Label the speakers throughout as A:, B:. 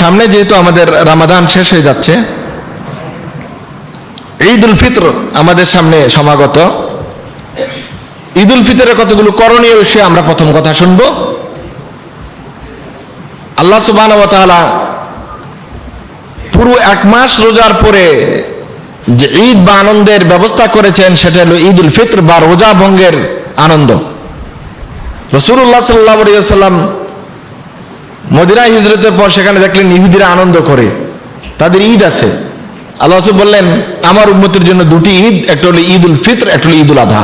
A: সামনে যেহেতু আমাদের রামাদান শেষ হয়ে যাচ্ছে ঈদ উল ফিতর আমাদের সামনে সমাগত। ঈদ উল ফিতরের কতগুলো করণীয় বিষয়ে আমরা প্রথম কথা শুনব। আল্লাহ সুবাহ পুরো এক মাস রোজার পরে যে ঈদ বা আনন্দের ব্যবস্থা করেছেন, সেটা হলো ঈদ উল ফিতর বা রোজা ভঙ্গের আনন্দ। রসুল্লাহ সাল্লাহ সাল্লাম মদিনা হিজরতের পর সেখানে দেখলেন ইহুদিরা আনন্দ করে। তাদের ঈদ আছে। আল্লাহ বললেন, আমার উন্মতির জন্য দুটি ঈদ, একটা হলো ঈদ উল ফিতর, একটা হলো ঈদ উল আধা।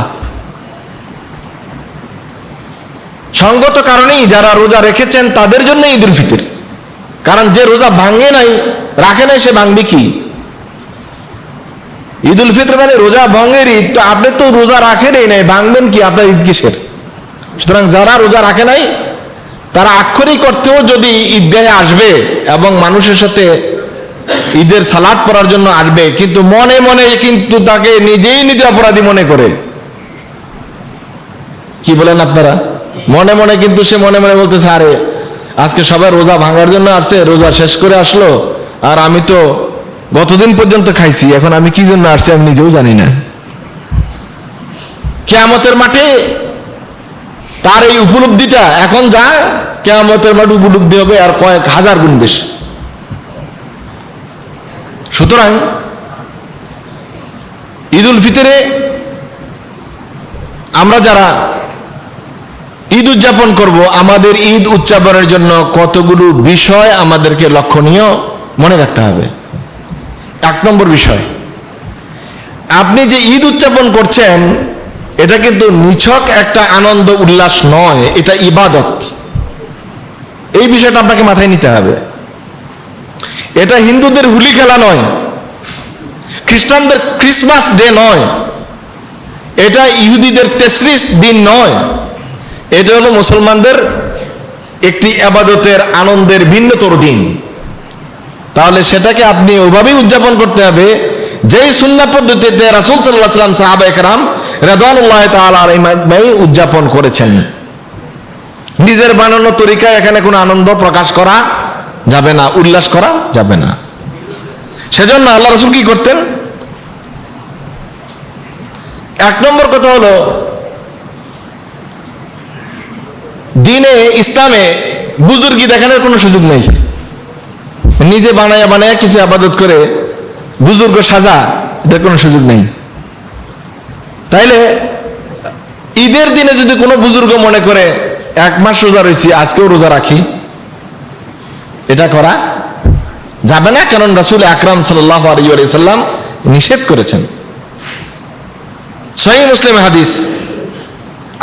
A: সঙ্গত কারণেই যারা রোজা রেখেছেন, তাদের জন্য ঈদ উল ফিতর। কারণ যে রোজা ভাঙে নাই, রাখে নাই, সে ভাঙবে কি? ঈদ উল ফিতর মানে রোজা ভঙ্গের ঈদ। তো আপনি তো রোজা রাখেনই নাই, ভাঙবেন কি? আপনার ঈদ কিসের? সুতরাং যারা রোজা রাখে নাই তারা আক্ষরিক অর্থেও যদি ঈদগাহে আসবে এবং মানুষের সাথে ঈদের সালাদ পড়ার জন্য আসবে, কিন্তু মনে মনে কিন্তু তাকে নিজেই নিজে অপরাধী মনে করে। কি বলেন আপনারা? মনে মনে কিন্তু সে মনে মনে বলতেছে, আরে, আজকে সবাই রোজা ভাঙার জন্য আসছে, রোজা শেষ করে আসলো, আর আমি তো গতদিন পর্যন্ত খাইছি, এখন আমি কি জন্য আসছি আমি নিজেও জানি না। কেয়ামতের মাঠে তার এই উপলব্ধিটা এখন যা কেয়ামতের মাঠে উপলব্ধি হবে আর কয়েক হাজার গুণ বেশি। সুতরাং ঈদ উল ফিতরে আমরা যারা ঈদ উদযাপন করব, আমাদের ঈদ উদযাপনের জন্য কতগুলো বিষয় আমাদেরকে লক্ষণীয় মনে রাখতে হবে। এক নম্বর বিষয়, আপনি যে ঈদ উদযাপন করছেন, এটা কিন্তু নিছক একটা আনন্দ উল্লাস নয়, এটা ইবাদত। এই বিষয়টা আপনাকে মাথায় নিতে হবে। এটা হিন্দুদের হুলি খেলা নয়, খ্রিস্টানদের ক্রিসমাস ডে নয়, এটা ইহুদিদের তেসরিস দিন নয়, এটা হলো মুসলমানদের একটি আবাদতের আনন্দের ভিন্নতর দিন। তাহলে সেটাকে আপনি ওইভাবেই উদযাপন করতে হবে, যেই সুন্না পদ্ধতিতে রাসুল সাল্লাহ সাল্লাম সাহাবা একরাম রেদানুল্লাহ তালাই উদযাপন করেছেন। নিজের বানানো তরিকায় এখানে কোনো আনন্দ প্রকাশ করা যাবে না, উল্লাস করা যাবে না। সেজন্য আল্লাহ রসুল কি করতেন? এক নম্বর কথা হলো, দিনে ইসলামে বুজুর্গি দেখানোর কোনো সুযোগ নেই। নিজে বানায়া বানায়া কিছু আবাদত করে বুজুর্গ সাজা এটার কোনো সুযোগ নেই। তাইলে ঈদের দিনে যদি কোনো বুজুর্গ মনে করে এক মাস রোজা রয়েছি, আজকেও রোজা রাখি। এটা করা যাবে না, কারণ রাসুল আকরাম আলিয়াল্লাম নিষেধ করেছেন। সহি মুসলিম হাদিস,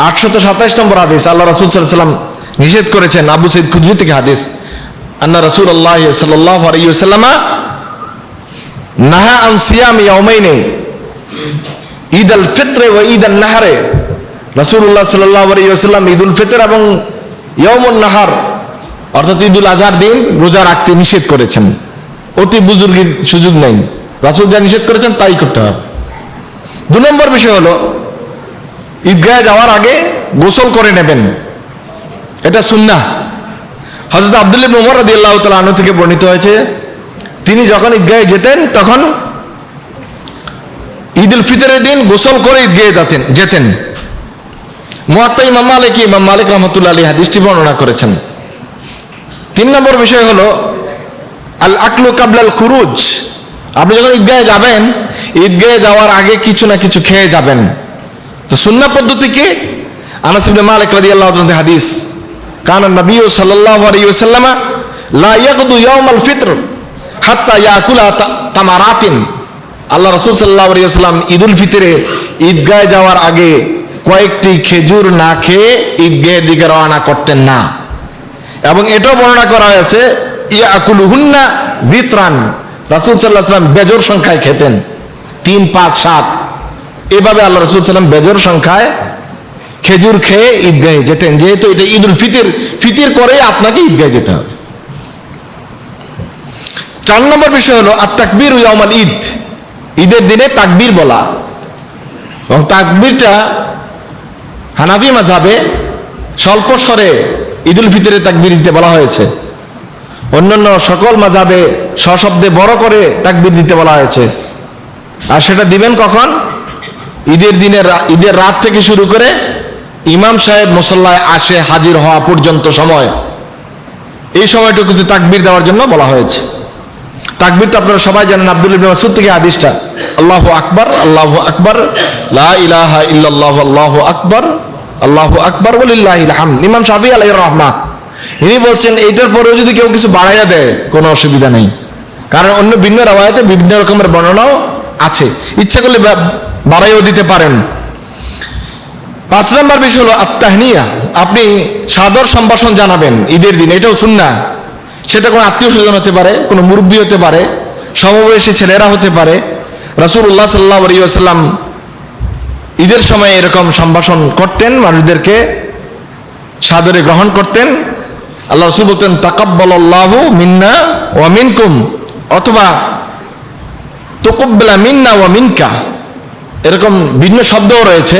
A: আটশত সাতাইশ নম্বর হাদিস, আল্লাহ রাসুল সাল্লাম নিষেধ করেছেন, আবু সৈদ খুদ্রি থেকে হাদিস, আন্না রাসুল আল্লাহ সাল্লাহ আলিয়াল্লামা নাহা আন সিয়াম ইয়াউমাইনে, ঈদ আল ফিত্রে ও ঈদ আল নাহারে। রাসূলুল্লাহ সাল্লাল্লাহু আলাইহি ওয়াসাল্লাম ঈদ উল ফিতর এবং ইয়াউমুন নাহার, অর্থাৎ ঈদ উল আজহার দিন রোজা রাখতে নিষেধ করেছেন। অতি বুজুর্গের সুযোগ নেই। রাসূল যা নিষেধ করেছেন তাই করতে হবে। দু নম্বর বিষয় হলো, ঈদগাহে যাওয়ার আগে গোসল করে নেবেন। এটা সুন্নাহ। হযরত আব্দুল্লাহ ইবনে ওমর রাদিয়াল্লাহু তাআলা আনহু থেকে বর্ণিত হয়েছে, তিনি যখন ঈদগাহে যেতেন, তখন ঈদ উল ফিতরের দিন গোসল করে ঈদগাহে যেতেন যেতেন। মুয়াত্তা ইমাম মালিক ইমাম মালিক রহমতুল্লাহ আলী হাদিসটি বর্ণনা করেছেন। তিন নম্বর বিষয় হলো আল আকলু কাবলাল খুরুজ। আপনি যখন ঈদগাহে যাবেন, ঈদগাহে যাওয়ার আগে কিছু না কিছু খেয়ে যাবেন। তো সুন্না পদ্ধতি কি? আনাস ইবনে মালিক রাদিয়াল্লাহু আল্লাহ হাদিস, কানা নবী সাল্লাল্লাহু আলাইহি ওয়াসাল্লাম লা ইয়াকদু ইয়াউমাল ফিতর হাত্তা ইয়াকুলা তামারাতিন। আল্লাহ রসুল সাল্লাহ আলিয়াল্লাম ঈদ উল ফিতরে ঈদগাহে যাওয়ার আগে কয়েকটি খেজুর না খেয়ে ঈদগাহের দিকে রওনা করতেন না। এবং এটাও বর্ণনা করা হয়েছে ইয়াকুল হুন্না বিত্রান, রাসুল সাল্লাহ সাল্লাম বেজোর সংখ্যায় খেতেন। তিন, পাঁচ, সাত। এভাবে আল্লাহ রসুল সাল্লাম বেজোর সংখ্যায় খেজুর খেয়ে ঈদগাহে যেতেন। যেহেতু এটা ঈদ উল ফিতির ফিতির করে আপনাকে ঈদগাহে যেতে হবে। চার নম্বর বিষয় হলো আর তাকবির ইয়ামাল ঈদ। ঈদের দিনে তাকবীর বলা। এবং তাকবীরটা হানাফি মাঝাবে স্বল্প স্বরে ঈদুল ফিতরে তাকবির দিতে বলা হয়েছে। অন্যান্য সকল মাজাবে সশব্দে বড় করে তাকবির দিতে বলা হয়েছে। আর সেটা দিবেন কখন? ঈদের দিনের ঈদের রাত থেকে শুরু করে ইমাম সাহেব মুসল্লায় আসে হাজির হওয়া পর্যন্ত সময়। এই সময়টুকুতে তাকবির দেওয়ার জন্য বলা হয়েছে। তাকবির তো আপনারা সবাই জানেন আব্দুল ইবনে মাসুদ থেকে হাদিসটা। আল্লাহু আকবার আল্লাহু আকবার, লা ইলাহা ইল্লাল্লাহু, আল্লাহু আকবার আল্লাহু আকবার, ওয়ালিল্লাহিল হামদ। ইমাম শাফি আলাইহির রাহমা, ইনি বলছেন, এইটার পরেও যদি কেউ কিছু বাড়াইয়া দেয়, কোনো অসুবিধা নেই। কারণ অন্য ভিন্ন রাওয়ায়াতে বিভিন্ন রকমের বর্ণনাও আছে। ইচ্ছা করলে বাড়াইও দিতে পারেন। পাঁচ নম্বর বিষয় হলো আত্মাহনিয়া। আপনি সাদর সম্ভাষণ জানাবেন ঈদের দিন, এটাও শুননা সেটা কোনো আত্মীয় স্বজন হতে পারে, কোনো মুরব্বী হতে পারে, সমবয়সী ছেলেরা হতে পারে। রাসূলুল্লাহ সাল্লাহ আলিয়াল্লাম ঈদের সময় এরকম সম্ভাষণ করতেন, মানুষদেরকে সাদরে গ্রহণ করতেন। আল্লাহ রসুল বলতেন, তাকাব্বালাল্লাহু মিন্না ওয়া মিনকুম অথবা, তোকব্বেলা মিন্না ওয়া মিনকা এরকম ভিন্ন শব্দও রয়েছে।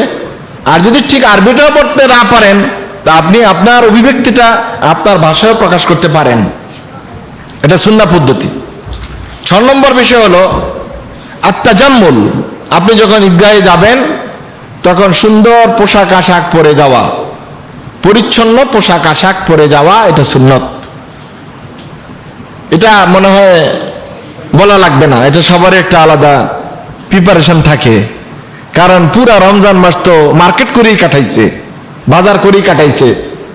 A: আর যদি ঠিক আরবিটাও পড়তে না পারেন, তা আপনি আপনার অভিব্যক্তিটা আপনার ভাষায় প্রকাশ করতে পারেন। এটা সুন্না পদ্ধতি। ছ নম্বর বিষয় হলো আত্মাজাম্মুল আপনি যখন ঈদগাহে যাবেন, তখন সুন্দর পোশাক আশাক পরে যাওয়া, পরিচ্ছন্ন পোশাক আশাক পরে যাওয়া, এটা সুন্নত। এটা মনে হয় বলা লাগবে না, এটা সবার একটা আলাদা প্রিপারেশন থাকে। কারণ পুরা রমজান মাস তো মার্কেট করেই কাটাইছে, বাজার করেই কাটাইছে।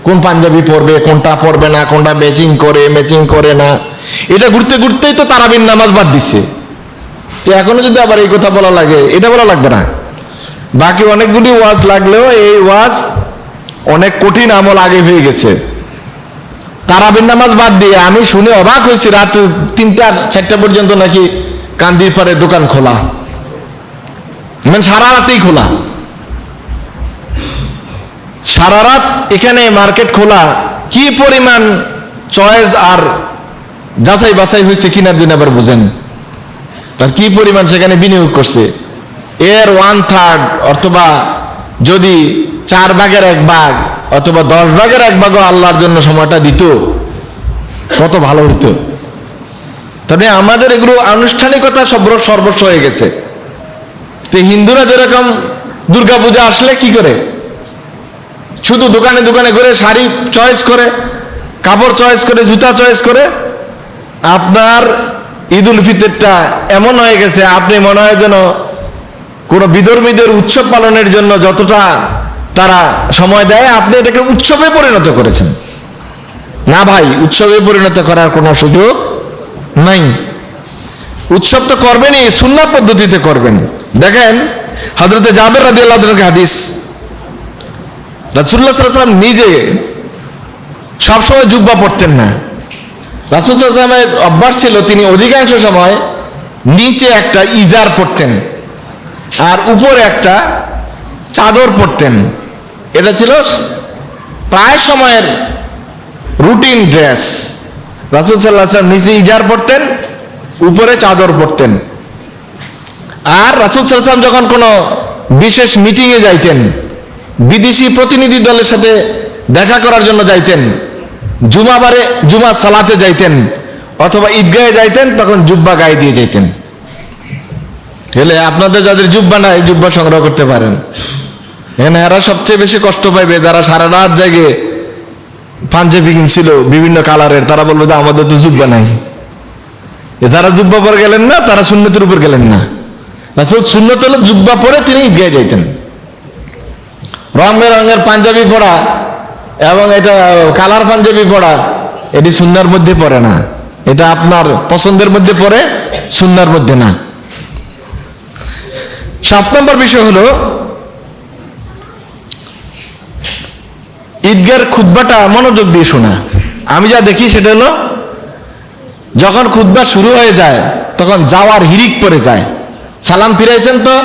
A: কোন পাঞ্জাবি পরবে, কোনটা পরবে না, কোনটা ম্যাচিং করে ম্যাচিং করে না। এটা ঘুরতে ঘুরতেই তো তারাবিন নামাজ বাদ দিছে। তো এখনও যদি আবার এই কথা বলা লাগে, এটা বলা লাগবে না। বাকি অনেকগুলি ওয়াজ লাগলেও এই ওয়াজ অনেক কঠিন আমল আগে হয়ে গেছে। তারাবির নামাজ বাদ দিয়ে আমি শুনে অবাক হয়েছি, রাত তিনটা, চারটা পর্যন্ত নাকি কান্দির পারে দোকান খোলা। মানে সারা রাতেই খোলা। সারা রাত এখানে মার্কেট খোলা, কি পরিমাণ চয়েস আর যাচাই বাছাই হয়েছে কিনার জন্য আবার বুঝেন। তার কি পরিমাণ সেখানে বিনিয়োগ করছে। এর ওয়ান থার্ড অথবা যদি চার ভাগের এক ভাগ অথবা দশ ভাগের এক ভাগও আল্লাহর জন্য সময়টা দিত, কত ভালো হতো তবে আমাদের এগুলো আনুষ্ঠানিকতা সব সর্বস্ব হয়ে গেছে। তো হিন্দুরা যেরকম দুর্গা পূজা আসলে কি করে? শুধু দোকানে দোকানে ঘুরে শাড়ি চয়েস করে, কাপড় চয়েস করে, জুতা চয়েস করে, আপনার ঈদ উল ফিতরটা এমন হয়ে গেছে, আপনি মনে হয় যেন কোনো বিধর্মীদের উৎসব পালনের জন্য যতটা তারা সময় দেয়, আপনি এটাকে উৎসবে পরিণত করেছেন। না ভাই, উৎসবে পরিণত করার কোনো সুযোগ নাই। উৎসব তো করবেনই সুন্না পদ্ধতিতে করবেন। দেখেন হজরতে জাবের রাদি আল্লাহ হাদিস রাসুল্লাহ সাল্লাম নিজে সবসময় জুব্বা পড়তেন না। রাসুল অভ্যাস ছিল তিনি অধিকাংশ সময় নিচে একটা ইজার পড়তেন আর উপরে একটা চাদর পরতেন এটা ছিল প্রায় সময়ের রুটিন ড্রেস। রাসুল সাল্লাহ সাল্লাম নিচে ইজার পরতেন উপরে চাদর পরতেন আর রাসুল সাল্লাম যখন কোনো বিশেষ মিটিংয়ে যাইতেন বিদেশি প্রতিনিধি দলের সাথে দেখা করার জন্য যাইতেন। জুমাবারে জুমা সালাতে যাইতেন অথবা ঈদগাহে যাইতেন, তখন জুব্বা গায়ে দিয়ে যাইতেন। হেলে আপনাদের যাদের জুব্বা নাই, জুব্বা সংগ্রহ করতে পারেন। এখানে এরা সবচেয়ে বেশি কষ্ট পাইবে, যারা সারা রাত জাগে পাঞ্জাবি কিনছিল, বিভিন্ন কালারের, তারা বলবে যে আমাদের তো জুব্বা নাই। যারা জুব্বা পরে গেলেন না, তারা সুন্নতের উপর গেলেন না। সুন্নত হলো জুব্বা পরে তিনি ঈদগাহে যাইতেন। রঙের বেরঙের পাঞ্জাবি পরা এবং এটা কালার পাঞ্জাবি পরা, এটি সুন্নার মধ্যে পড়ে না। এটা আপনার পছন্দের মধ্যে পড়ে সুন্নার মধ্যে না। সাত নম্বর বিষয় হলো ঈদগার খুদ্বাটা মনোযোগ দিয়ে শোনা। আমি যা দেখি সেটা হলো, যখন খুদ্া শুরু হয়ে যায়, তখন যাওয়ার হিরিক পড়ে যায়। সালাম ফিরাইছেন তো?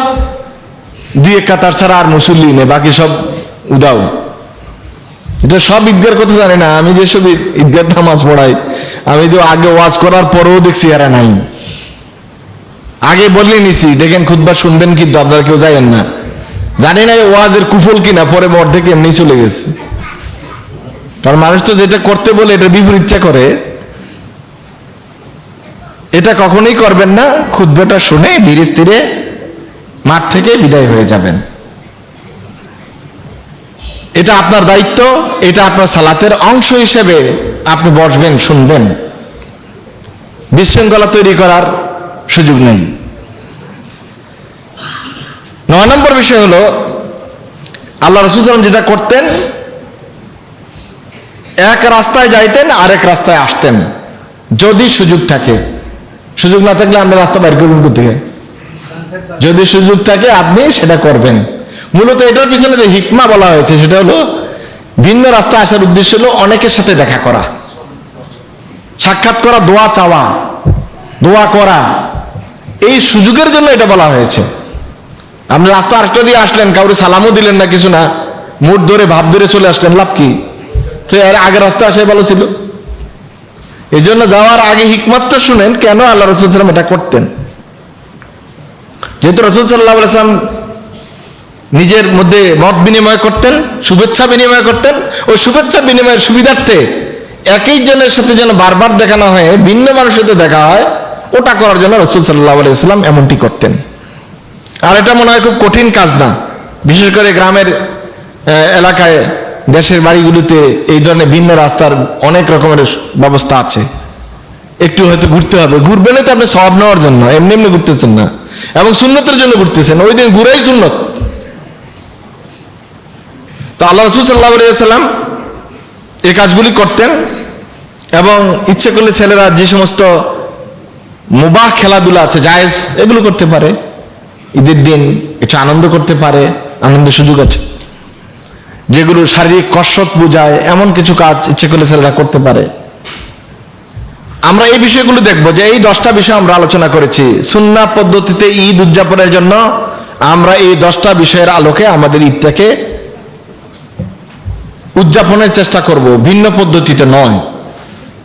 A: এক কাতার ছাড়া আর মুসল্লি নেই, বাকি সব উদাও। এটা সব ঈদগার কথা জানি না, আমি যেসব ঈদ- ঈদগার নামাজ পড়াই, আমি তো আগে ওয়াজ করার পরেও দেখছি এরা নাই। আগে বলে নিছি, দেখেন খুদ্া শুনবেন কিন্তু আপনারা কেউ যাইয়েন না। জানি না ওয়াজের কুফল কিনা, পরে মর থেকে এমনি চলে গেছে। কারণ মানুষ তো যেটা করতে বলে এটা বিপরীত ইচ্ছা করে। এটা কখনোই করবেন না খুদ্টা শুনে ধীরে স্থিরে মাঠ থেকে বিদায় হয়ে যাবেন। এটা আপনার দায়িত্ব, এটা আপনার সালাতের অংশ হিসেবে আপনি বসবেন, শুনবেন। বিশৃঙ্খলা তৈরি করার সুযোগ নেই। নয় নম্বর বিষয় হলো, আল্লাহ রসুল সাল্লাম যেটা করতেন, এক রাস্তায় যাইতেন, আরেক রাস্তায় আসতেন। যদি সুযোগ থাকে। সুযোগ না থাকলে আমরা রাস্তা বাইর করবেন থেকে যদি সুযোগ থাকে আপনি সেটা করবেন। মূলত এটার পিছনে যে হিকমা বলা হয়েছে, সেটা হলো ভিন্ন রাস্তা আসার উদ্দেশ্য হলো অনেকের সাথে দেখা করা। সাক্ষাৎ করা, দোয়া চাওয়া, দোয়া করা। এই সুযোগের জন্য এটা বলা হয়েছে। আপনি রাস্তা আরেকটা দিয়ে আসলেন, কাউরে সালামও দিলেন না, কিছু না। মুঠ ধরে, ভাব ধরে চলে আসলেন, লাভ কি? তো এর আগে রাস্তা আসাই ভালো ছিল। এই জন্য যাওয়ার আগে হিকমতটা শুনেন, কেন আল্লাহ রসুল এটা করতেন। যেহেতু রসুল সাল্লাহ সাল্লাম নিজের মধ্যে মত বিনিময় করতেন, শুভেচ্ছা বিনিময় করতেন, ওই শুভেচ্ছা বিনিময়ের সুবিধার্থে একই জনের সাথে যেন বারবার দেখানো হয়, ভিন্ন মানুষের সাথে দেখা হয়, ওটা করার জন্য রসুল সাল্লাহ ইসলাম এমনটি করতেন। আর এটা মনে হয় খুব কঠিন কাজ না। বিশেষ করে গ্রামের এলাকায়, দেশের বাড়িগুলোতে এই ধরনের ভিন্ন রাস্তার অনেক রকমের ব্যবস্থা আছে। একটু হয়তো ঘুরতে হবে। ঘুরবেন তো আপনি সব নেওয়ার জন্য, এমনি এমনি ঘুরতেছেন না। এবং সুন্নতের জন্য ঘুরতেছেন, ওই দিন ঘুরাই সুন্নত। তো আল্লাহ রসুল সাল্লাহ সাল্লাম এই কাজগুলি করতেন এবং ইচ্ছে করলে ছেলেরা যে সমস্ত মুবাহ খেলাধুলা আছে, জায়েজ, এগুলো করতে পারে। ঈদের দিন একটু আনন্দ করতে পারে, আনন্দের সুযোগ আছে। যেগুলো শারীরিক কসরত বোঝায়, এমন কিছু কাজ ইচ্ছে করলে ছেলেরা করতে পারে। আমরা এই বিষয়গুলো দেখব যে এই দশটা বিষয় আমরা আলোচনা করেছি। সুন্না পদ্ধতিতে ঈদ উদযাপনের জন্য আমরা এই দশটা বিষয়ের আলোকে আমাদের ঈদটাকে উদযাপনের চেষ্টা করব। ভিন্ন পদ্ধতিতে নয়।